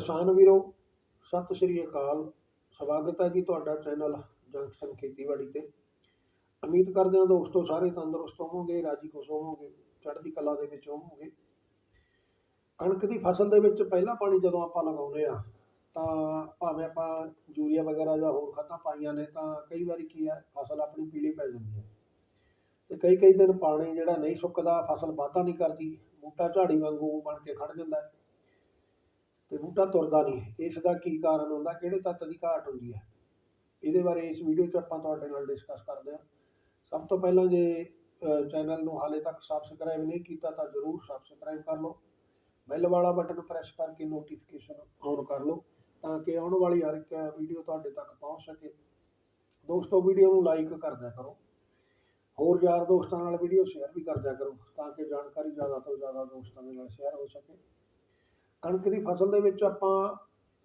ਕਿਸਾਨ ਵੀਰੋ, ਸਤਿ ਸ਼੍ਰੀ ਅਕਾਲ। ਸਵਾਗਤ ਹੈ ਜੀ ਤੁਹਾਡਾ ਚੈਨਲ ਜੰਕਸ਼ਨ ਖੇਤੀਬਾੜੀ ਤੇ। ਉਮੀਦ ਕਰਦੇ ਹਾਂ ਦੋਸਤੋ ਸਾਰੇ ਤੰਦਰੁਸਤ ਹੋਵੋਗੇ, ਰਾਜੀ ਖੁਸ਼ ਹੋਵੋਗੇ, ਚੜ੍ਹਦੀ ਕਲਾ ਦੇ ਵਿੱਚ ਹੋਵੋਗੇ। ਕਣਕ ਦੀ ਫਸਲ ਦੇ ਵਿੱਚ ਪਹਿਲਾ ਪਾਣੀ ਜਦੋਂ ਆਪਾਂ ਲਗਾਉਂਦੇ ਆ ਤਾਂ ਭਾਵੇਂ ਆਪਾਂ ਯੂਰੀਆ ਵਗੈਰਾ ਜਾਂ ਹੋਰ ਖਾਦਾਂ ਪਾਈਆਂ ਨੇ, ਤਾਂ ਕਈ ਵਾਰੀ ਕੀ ਹੈ, ਫਸਲ ਆਪਣੀ ਪੀਲੀ ਪੈ ਜਾਂਦੀ ਹੈ। ਤੇ ਕਈ ਕਈ ਦਿਨ ਪਾਣੀ ਜਿਹੜਾ ਨਹੀਂ ਸੁੱਕਦਾ, ਫਸਲ ਵਾਧਾ ਨਹੀਂ ਕਰਦੀ, ਬੂਟਾ ਝਾੜੀ ਵਾਂਗੂ ਬਣ ਕੇ ਖੜ ਜਾਂਦਾ ਹੈ। ਤੇ ਬੂਟਾ ਤੁਰਦਾ ਨਹੀਂ ਇਸ ਦਾ ਕੀ ਕਾਰਨ ਹੁੰਦਾ? ਕਿਹੜੇ ਤੱਤ ਦੀ ਘਾਟ ਹੁੰਦੀ ਹੈ? ਇਹਦੇ ਬਾਰੇ ਇਸ ਵੀਡੀਓ 'ਚ ਆਪਾਂ ਤੁਹਾਡੇ ਨਾਲ ਡਿਸਕਸ ਕਰਦੇ ਹਾਂ। ਸਭ ਤੋਂ ਪਹਿਲਾਂ ਜੇ ਚੈਨਲ ਨੂੰ ਹਾਲੇ ਤੱਕ ਸਬਸਕ੍ਰਾਈਬ ਨਹੀਂ ਕੀਤਾ ਤਾਂ ਜ਼ਰੂਰ ਸਬਸਕ੍ਰਾਈਬ ਕਰ ਲਓ। ਬੈਲ ਵਾਲਾ ਬਟਨ ਪ੍ਰੈਸ ਕਰਕੇ ਨੋਟੀਫਿਕੇਸ਼ਨ ਔਨ ਕਰ ਲਓ ਤਾਂ ਕਿ ਆਉਣ ਵਾਲੀ ਹਰ ਇੱਕ ਵੀਡੀਓ ਤੁਹਾਡੇ ਤੱਕ ਪਹੁੰਚ ਸਕੇ। ਦੋਸਤੋ ਵੀਡੀਓ ਨੂੰ ਲਾਈਕ ਕਰ ਦਿਆ ਕਰੋ। ਹੋਰ ਯਾਰ ਦੋਸਤਾਂ ਨਾਲ ਵੀਡੀਓ ਸ਼ੇਅਰ ਵੀ ਕਰ ਦਿਆ ਕਰੋ ਤਾਂ ਕਿ ਜਾਣਕਾਰੀ ਜ਼ਿਆਦਾ ਤੋਂ ਜ਼ਿਆਦਾ ਦੋਸਤਾਂ ਦੇ ਨਾਲ ਸ਼ੇਅਰ ਹੋ ਸਕੇ। ਕਣਕ ਦੀ ਫਸਲ ਦੇ ਵਿੱਚ ਆਪਾਂ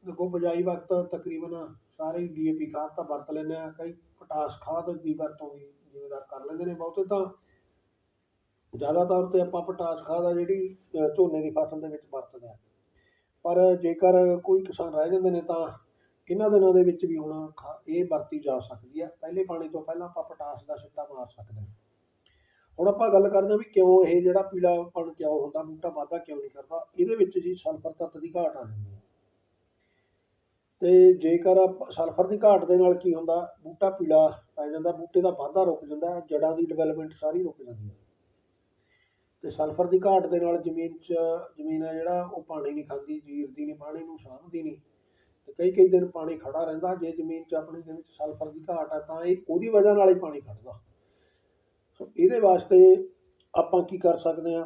ਦੇਖੋ ਬਜਾਈ ਵਕਤ ਤਕਰੀਬਨ ਸਾਰੇ ਡੀਏਪੀ ਖਾਦ ਤਾਂ ਵਰਤ ਲੈਂਦੇ ਆ ਕਈ ਪੋਟਾਸ਼ ਖਾਦ ਦੀ ਵਰਤੋਂ ਵੀ ਜ਼ਿਮੀਦਾਰ ਕਰ ਲੈਂਦੇ ਨੇ ਬਹੁਤੇ ਤਾਂ ਜ਼ਿਆਦਾ ਤੌਰ ਤੇ ਆਪਾਂ ਪੋਟਾਸ਼ ਖਾਦ ਆ ਜਿਹੜੀ ਝੋਨੇ ਦੀ ਫਸਲ ਦੇ ਵਿੱਚ ਵਰਤਦੇ ਆ ਪਰ ਜੇਕਰ ਕੋਈ ਕਿਸਾਨ ਰਹਿ ਜਾਂਦੇ ਨੇ ਤਾਂ ਇਹਨਾਂ ਦਿਨਾਂ ਦੇ ਵਿੱਚ ਵੀ ਹੁਣ ਖਾ- ਇਹ ਵਰਤੀ ਜਾ ਸਕਦੀ ਹੈ। ਪਹਿਲੇ ਪਾਣੀ ਤੋਂ ਪਹਿਲਾਂ ਆਪਾਂ ਪੋਟਾਸ਼ ਦਾ ਛਿੱਟਾ ਮਾਰ ਸਕਦੇ ਹਾਂ। ਹੁਣ ਆਪਾਂ ਗੱਲ ਕਰਦੇ ਹਾਂ ਵੀ ਕਿਉਂ ਇਹ ਜਿਹੜਾ ਪੀਲਾਪਣ ਕਿਉਂ ਹੁੰਦਾ ਬੂਟਾ ਵਾਧਾ ਕਿਉਂ ਨਹੀਂ ਕਰਦਾ? ਇਹਦੇ ਵਿੱਚ ਜੀ ਸਲਫਰ ਤੱਤ ਦੀ ਘਾਟ ਆ ਜਾਂਦੀ ਹੈ। ਤੇ ਜੇਕਰ ਸਲਫਰ ਦੀ ਘਾਟ ਦੇ ਨਾਲ ਕੀ ਹੁੰਦਾ? ਬੂਟਾ ਪੀਲਾ ਪੈ ਜਾਂਦਾ, ਬੂਟੇ ਦਾ ਵਾਧਾ ਰੁਕ ਜਾਂਦਾ, ਜੜਾਂ ਦੀ ਡਿਵੈਲਪਮੈਂਟ ਸਾਰੀ ਰੁਕ ਜਾਂਦੀ ਹੈ। ਤੇ ਸਲਫਰ ਦੀ ਘਾਟ ਦੇ ਨਾਲ ਜ਼ਮੀਨ 'ਚ, ਜ਼ਮੀਨ ਹੈ ਜਿਹੜਾ, ਉਹ ਪਾਣੀ ਨਹੀਂ ਖਾਂਦੀ ਜੀਰਦੀ ਨਹੀਂ, ਪਾਣੀ ਨੂੰ ਸਾਂਭਦੀ ਨਹੀਂ। ਤੇ ਕਈ ਕਈ ਦਿਨ ਪਾਣੀ ਖੜਾ ਰਹਿੰਦਾ, ਜੇ ਜ਼ਮੀਨ 'ਚ ਆਪਣੀ ਦੇ ਵਿੱਚ ਸਲਫਰ ਦੀ ਘਾਟ ਆ, ਤਾਂ ਇਹ ਉਹਦੀ ਵਜ੍ਹਾ ਨਾਲ ਹੀ ਪਾਣੀ ਖੜਦਾ ਸੋ ਇਹਦੇ ਵਾਸਤੇ ਆਪਾਂ ਕੀ ਕਰ ਸਕਦੇ ਹਾਂ?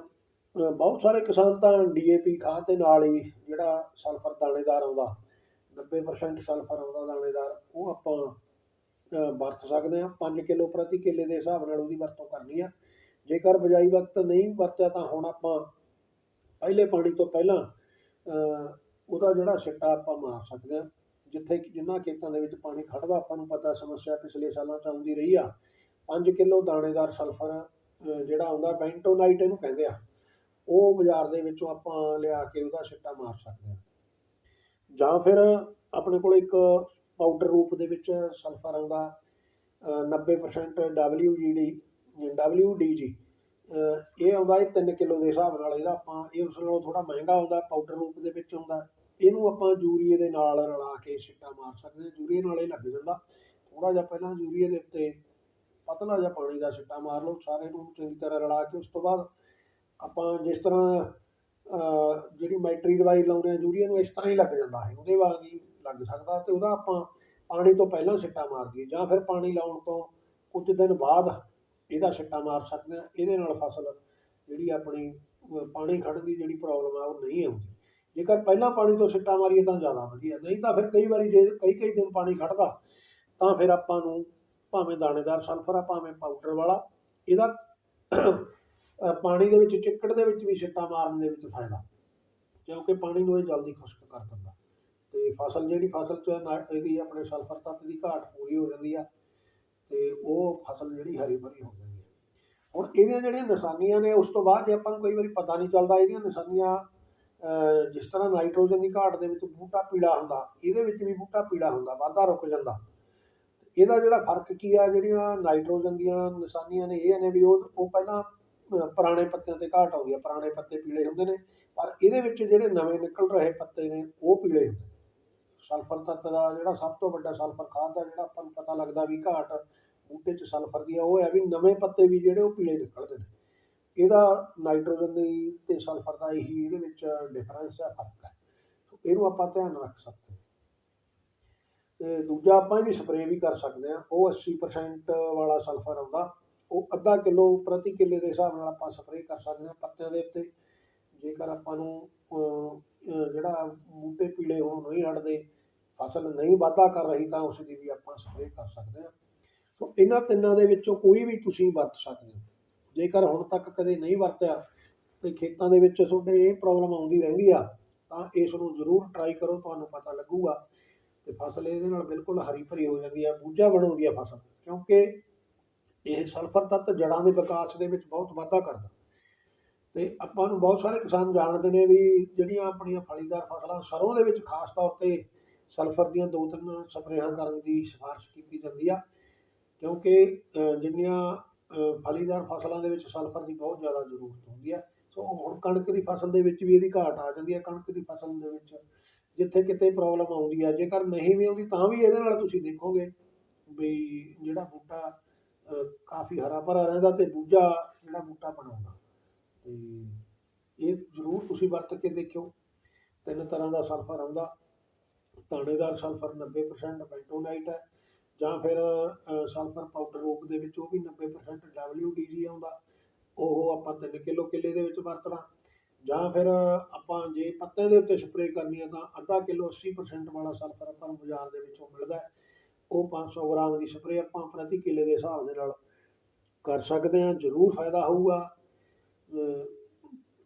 ਬਹੁਤ ਸਾਰੇ ਕਿਸਾਨ ਤਾਂ ਡੀਏਪੀ ਖਾਦ ਦੇ ਨਾਲ ਹੀ ਜਿਹੜਾ ਸਲਫਰ ਦਾਣੇਦਾਰ ਆਉਂਦਾ 90% ਸਲਫਰ ਆਉਂਦਾ ਦਾਣੇਦਾਰ, ਉਹ ਆਪਾਂ ਵਰਤ ਸਕਦੇ ਹਾਂ। 5 ਕਿਲੋ ਪ੍ਰਤੀ ਕਿੱਲੇ ਦੇ ਹਿਸਾਬ ਨਾਲ ਉਹਦੀ ਵਰਤੋਂ ਕਰਨੀ ਆ। ਜੇਕਰ ਬਜਾਈ ਵਕਤ ਨਹੀਂ ਵਰਤਿਆ ਤਾਂ ਹੁਣ ਆਪਾਂ ਪਹਿਲੇ ਪਾਣੀ ਤੋਂ ਪਹਿਲਾਂ ਉਹਦਾ ਜਿਹੜਾ ਛਿੱਟਾ ਆਪਾਂ ਮਾਰ ਸਕਦੇ ਹਾਂ। ਜਿੱਥੇ ਕਿ ਖੇਤਾਂ ਦੇ ਵਿੱਚ ਪਾਣੀ ਖੜਦਾ ਆਪਾਂ ਨੂੰ ਪਤਾ ਸਮੱਸਿਆ ਪਿਛਲੇ ਸਾਲਾਂ 'ਚ ਆਉਂਦੀ ਰਹੀ ਆ। 5 ਕਿਲੋ ਦਾਣੇਦਾਰ ਸਲਫਰ ਜਿਹੜਾ ਆਉਂਦਾ ਬੈਂਟੋਨਾਈਟ ਇਹਨੂੰ ਕਹਿੰਦੇ ਆ। ਉਹ ਬਾਜ਼ਾਰ ਦੇ ਵਿੱਚੋਂ ਆਪਾਂ ਲਿਆ ਕੇ ਉਹਦਾ ਛਿੱਟਾ ਮਾਰ ਸਕਦੇ ਹਾਂ ਜਾਂ ਫਿਰ ਆਪਣੇ ਕੋਲ ਇੱਕ ਪਾਊਡਰ ਰੂਪ ਦੇ ਵਿੱਚ ਸਲਫਰ ਆਉਂਦਾ ਅ, 90% WGD WDG ਅ, ਇਹ ਆਉਂਦਾ ਇਹ 3 ਕਿਲੋ ਦੇ ਹਿਸਾਬ ਨਾਲ ਇਹਦਾ ਆਪਾਂ ਇਹ ਉਸ ਨਾਲੋਂ ਥੋੜਾ ਮਹਿੰਗਾ ਆਉਂਦਾ ਪਾਊਡਰ ਰੂਪ ਦੇ ਵਿੱਚ ਆਉਂਦਾ। ਇਹਨੂੰ ਆਪਾਂ ਯੂਰੀਏ ਦੇ ਨਾਲ ਰਲਾ ਕੇ ਛਿੱਟਾ ਮਾਰ ਸਕਦੇ ਹਾਂ ਯੂਰੀਏ ਨਾਲ ਇਹ ਲੱਗ ਜਾਂਦਾ। ਥੋੜਾ ਜਿਹਾ ਪਹਿਲਾਂ ਯੂਰੀਏ ਦੇ ਉੱਤੇ ਪਤਲਾ ਜਿਹਾ ਪਾਣੀ ਦਾ ਛਿੱਟਾ ਮਾਰ ਲਓ, ਸਾਰੇ ਨੂੰ ਚੰਗੀ ਤਰ੍ਹਾਂ ਰਲਾ ਕੇ ਉਸ ਤੋਂ ਬਾਅਦ ਆਪਾਂ ਜਿਸ ਤਰ੍ਹਾਂ ਜਿਹੜੀ ਮਾਈਟਰੀ ਦਵਾਈ ਲਾਉਂਦੇ ਆ ਯੂਰੀਆ ਨੂੰ ਇਸ ਤਰ੍ਹਾਂ ਹੀ ਲੱਗ ਜਾਂਦਾ ਹੈ, ਉਹਦੇ ਵਾਂਗ ਹੀ ਲੱਗ ਸਕਦਾ ਤੇ ਉਹਦਾ ਆਪਾਂ ਪਾਣੀ ਤੋਂ ਪਹਿਲਾਂ ਛਿੱਟਾ ਮਾਰ ਦਈਏ, ਜਾਂ ਫਿਰ ਪਾਣੀ ਲਾਉਣ ਤੋਂ ਕੁਝ ਦਿਨ ਬਾਅਦ ਇਹਦਾ ਛਿੱਟਾ ਮਾਰ ਸਕਦੇ ਆ ਇਹਦੇ ਨਾਲ ਫਸਲ ਜਿਹੜੀ ਆਪਣੀ ਪਾਣੀ ਖੜਨ ਦੀ ਜਿਹੜੀ ਪ੍ਰੋਬਲਮ ਆ, ਉਹ ਨਹੀਂ ਆਉਂਦੀ। ਜੇਕਰ ਪਹਿਲਾਂ ਪਾਣੀ ਤੋਂ ਛਿੱਟਾ ਮਾਰੀਏ ਤਾਂ ਜ਼ਿਆਦਾ ਵਧੀਆ, ਨਹੀਂ ਤਾਂ ਫਿਰ ਕਈ ਵਾਰੀ ਜੇ ਕਈ ਕਈ ਦਿਨ ਪਾਣੀ ਖੜਦਾ ਤਾਂ ਫਿਰ ਆਪਾਂ ਨੂੰ ਭਾਵੇਂ ਦਾਣੇਦਾਰ ਸਲਫਰ ਆ, ਭਾਵੇਂ ਪਾਊਡਰ ਵਾਲਾ, ਇਹਦਾ ਪਾਣੀ ਦੇ ਵਿੱਚ, ਚਿੱਕੜ ਦੇ ਵਿੱਚ ਵੀ ਛਿੱਟਾ ਮਾਰਨ ਦੇ ਵਿੱਚ ਫਾਇਦਾ। ਕਿਉਂਕਿ ਪਾਣੀ ਨੂੰ ਇਹ ਜਲਦੀ ਖੁਸ਼ਕ ਕਰ ਦਿੰਦਾ। ਤੇ ਫਸਲ, ਜਿਹੜੀ ਫਸਲ 'ਚ ਨਾ- ਇਹਦੀ ਆਪਣੇ ਸਲਫਰ ਤੱਤ ਦੀ ਘਾਟ ਪੂਰੀ ਹੋ ਜਾਂਦੀ ਆ, ਤੇ ਉਹ ਫਸਲ ਜਿਹੜੀ ਹਰੀ ਭਰੀ ਹੋ ਜਾਂਦੀ ਹੈ ਹੁਣ ਇਹਦੀਆਂ ਜਿਹੜੀਆਂ ਨਿਸ਼ਾਨੀਆਂ ਨੇ, ਉਸ ਤੋਂ ਬਾਅਦ ਜੇ ਆਪਾਂ ਨੂੰ ਕਈ ਵਾਰੀ ਪਤਾ ਨਹੀਂ ਚੱਲਦਾ, ਇਹਦੀਆਂ ਨਿਸ਼ਾਨੀਆਂ ਜਿਸ ਤਰ੍ਹਾਂ ਨਾਈਟ੍ਰੋਜਨ ਦੀ ਘਾਟ ਦੇ ਵਿੱਚ ਬੂਟਾ ਪੀਲਾ ਹੁੰਦਾ, ਇਹਦੇ ਵਿੱਚ ਵੀ ਬੂਟਾ ਪੀਲਾ ਹੁੰਦਾ, ਵਾਧਾ ਰੁਕ ਜਾਂਦਾ। ਇਹਦਾ ਜਿਹੜਾ ਫ਼ਰਕ ਕੀ ਆ, ਜਿਹੜੀਆਂ ਨਾਈਟ੍ਰੋਜਨ ਦੀਆਂ ਨਿਸ਼ਾਨੀਆਂ ਨੇ ਇਹ ਨੇ ਵੀ ਉਹ ਉਹ ਪਹਿਲਾਂ ਪੁਰਾਣੇ ਪੱਤਿਆਂ ਤੇ ਘਾਟ ਆਉਂਦੀ ਆ, ਪੁਰਾਣੇ ਪੱਤੇ ਪੀਲੇ ਹੁੰਦੇ ਨੇ, ਪਰ ਇਹਦੇ ਵਿੱਚ ਜਿਹੜੇ ਨਵੇਂ ਨਿਕਲ ਰਹੇ ਪੱਤੇ ਨੇ, ਉਹ ਪੀਲੇ ਹੁੰਦੇ ਸਲਫਰ ਤੱਤ ਦਾ ਜਿਹੜਾ ਸਭ ਤੋਂ ਵੱਡਾ ਸਲਫਰ ਖਾਦ ਦਾ ਜਿਹੜਾ ਆਪਾਂ ਨੂੰ ਪਤਾ ਲੱਗਦਾ ਵੀ ਘਾਟ ਬੂਟੇ 'ਚ ਸਲਫਰ ਦੀ ਆ, ਉਹ ਹੈ ਵੀ ਨਵੇਂ ਪੱਤੇ ਵੀ ਜਿਹੜੇ ਉਹ ਪੀਲੇ ਨਿਕਲਦੇ ਨੇ। ਇਹਦਾ ਨਾਈਟ੍ਰੋਜਨ ਦੀ ਤੇ ਸਲਫਰ ਦਾ ਇਹੀ ਇਹਦੇ ਵਿੱਚ ਡਿਫਰੈਂਸ ਹੈ ਫ਼ਰਕ ਹੈ ਇਹਨੂੰ ਆਪਾਂ ਧਿਆਨ ਰੱਖ ਸਕਦੇ ਤੇ ਦੂਜਾ ਆਪਾਂ ਇਹਦੀ ਸਪਰੇਅ ਵੀ ਕਰ ਸਕਦੇ ਹਾਂ। ਉਹ 80% ਵਾਲਾ ਸਲਫਰ ਆਉਂਦਾ। ਉਹ ਅੱਧਾ ਕਿਲੋ ਪ੍ਰਤੀ ਕਿੱਲੇ ਦੇ ਹਿਸਾਬ ਨਾਲ ਆਪਾਂ ਸਪਰੇਅ ਕਰ ਸਕਦੇ ਹਾਂ ਪੱਤਿਆਂ ਦੇ ਉੱਤੇ। ਜੇਕਰ ਆਪਾਂ ਨੂੰ ਜਿਹੜਾ ਬੂਟੇ ਪੀਲੇ ਹੋਣ, ਨਹੀਂ ਹਟਦੇ, ਫਸਲ ਨਹੀਂ ਵਾਧਾ ਕਰ ਰਹੀ ਤਾਂ ਉਸ ਦੀ ਵੀ ਆਪਾਂ ਸਪਰੇਅ ਕਰ ਸਕਦੇ ਹਾਂ। ਸੋ ਇਹਨਾਂ ਤਿੰਨਾਂ ਦੇ ਵਿੱਚੋਂ ਕੋਈ ਵੀ ਤੁਸੀਂ ਵਰਤ ਸਕਦੇ ਹੋ। ਜੇਕਰ ਹੁਣ ਤੱਕ ਕਦੇ ਨਹੀਂ ਵਰਤਿਆ ਤੇ ਖੇਤਾਂ ਦੇ ਵਿੱਚ ਤੁਹਾਡੇ ਇਹ ਪ੍ਰੋਬਲਮ ਆਉਂਦੀ ਰਹਿੰਦੀ ਆ, ਤਾਂ ਇਸ ਨੂੰ ਜ਼ਰੂਰ ਟਰਾਈ ਕਰੋ, ਤੁਹਾਨੂੰ ਪਤਾ ਲੱਗੂਗਾ। ਤੇ ਫਸਲ ਇਹਦੇ ਨਾਲ ਬਿਲਕੁਲ ਹਰੀ ਭਰੀ ਹੋ ਜਾਂਦੀ ਹੈ ਬੂਝਾ ਬਣਾਉਂਦੀ ਹੈ ਫਸਲ, ਕਿਉਂਕਿ ਇਹ ਸਲਫਰ ਤੱਤ ਜੜਾਂ ਦੇ ਵਿਕਾਸ ਦੇ ਵਿੱਚ ਬਹੁਤ ਵਾਧਾ ਕਰਦਾ। ਤੇ ਆਪਾਂ ਨੂੰ ਬਹੁਤ ਸਾਰੇ ਕਿਸਾਨ ਜਾਣਦੇ ਨੇ ਵੀ ਜਿਹੜੀਆਂ ਆਪਣੀਆਂ ਫਲੀਦਾਰ ਫਸਲਾਂ ਸਰੋਂ ਦੇ ਵਿੱਚ ਖਾਸ ਤੌਰ ਤੇ ਸਲਫਰ ਦੀਆਂ ਦੋ ਤਿੰਨ ਸਪਰੇਹਾਂ ਕਰਨ ਦੀ ਸਿਫਾਰਿਸ਼ ਕੀਤੀ ਜਾਂਦੀ ਆ, ਕਿਉਂਕਿ ਜਿੰਨੀਆਂ ਫਲੀਦਾਰ ਫਸਲਾਂ ਦੇ ਵਿੱਚ ਸਲਫਰ ਦੀ ਬਹੁਤ ਜ਼ਿਆਦਾ ਜ਼ਰੂਰਤ ਹੁੰਦੀ ਹੈ ਸੋ ਹੁਣ ਕਣਕ ਦੀ ਫਸਲ ਦੇ ਵਿੱਚ ਵੀ ਇਹਦੀ ਘਾਟ ਆ ਜਾਂਦੀ ਹੈ ਕਣਕ ਦੀ ਫਸਲ ਦੇ ਵਿੱਚ ਜਿੱਥੇ ਕਿਤੇ ਪ੍ਰੋਬਲਮ ਆਉਂਦੀ ਹੈ ਜੇਕਰ ਨਹੀਂ ਵੀ ਆਉਂਦੀ ਤਾਂ ਵੀ ਇਹਦੇ ਨਾਲ ਤੁਸੀਂ ਦੇਖੋਗੇ ਵੀ ਜਿਹੜਾ ਬੂਟਾ ਕਾਫੀ ਹਰਾ ਭਰਾ ਰਹਿੰਦਾ ਤੇ ਦੂਜਾ ਜਿਹੜਾ ਬੂਟਾ ਬਣਾਉਂਦਾ। ਤੇ ਇਹ ਜ਼ਰੂਰ ਤੁਸੀਂ ਵਰਤ ਕੇ ਦੇਖਿਓ। ਤਿੰਨ ਤਰ੍ਹਾਂ ਦਾ ਸਲਫਰ ਆਉਂਦਾ। ਦਾਣੇਦਾਰ ਸਲਫਰ 90% ਬੈਂਟੋਨਾਈਟ ਹੈ। ਜਾਂ ਫਿਰ ਸਲਫਰ ਪਾਊਡਰ ਰੂਪ ਦੇ ਵਿੱਚ ਉਹ ਵੀ 90% WDG ਆਉਂਦਾ। ਉਹ ਆਪਾਂ 3 ਕਿਲੋ ਕਿੱਲੇ ਦੇ ਵਿੱਚ ਵਰਤਣਾ। ਜਾਂ ਫਿਰ ਆਪਾਂ ਜੇ ਪੱਤੇ ਦੇ ਉੱਤੇ ਸਪਰੇਅ ਕਰਨੀ ਹੈ ਤਾਂ ਅੱਧਾ ਕਿਲੋ 80% ਵਾਲਾ ਸਲਫਰ ਆਪਾਂ ਨੂੰ ਬਾਜ਼ਾਰ ਦੇ ਵਿੱਚੋਂ ਮਿਲਦਾ ਹੈ। ਉਹ 500 ਗ੍ਰਾਮ ਦੀ ਸਪਰੇਅ ਆਪਾਂ ਪ੍ਰਤੀ ਕਿੱਲੇ ਦੇ ਹਿਸਾਬ ਦੇ ਨਾਲ ਕਰ ਸਕਦੇ ਹਾਂ, ਜ਼ਰੂਰ ਫਾਇਦਾ ਹੋਊਗਾ।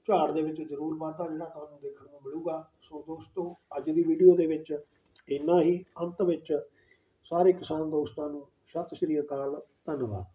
ਝਾੜ ਦੇ ਵਿੱਚ ਜ਼ਰੂਰ ਵਾਧਾ ਜਿਹੜਾ ਤੁਹਾਨੂੰ ਦੇਖਣ ਨੂੰ ਮਿਲੂਗਾ। ਸੋ ਦੋਸਤੋ, ਅੱਜ ਦੀ ਵੀਡੀਓ ਦੇ ਵਿੱਚ ਇੰਨਾ ਹੀ। ਅੰਤ ਵਿੱਚ ਸਾਰੇ ਕਿਸਾਨ ਦੋਸਤਾਂ ਨੂੰ ਸਤਿ ਸ਼੍ਰੀ ਅਕਾਲ, ਧੰਨਵਾਦ।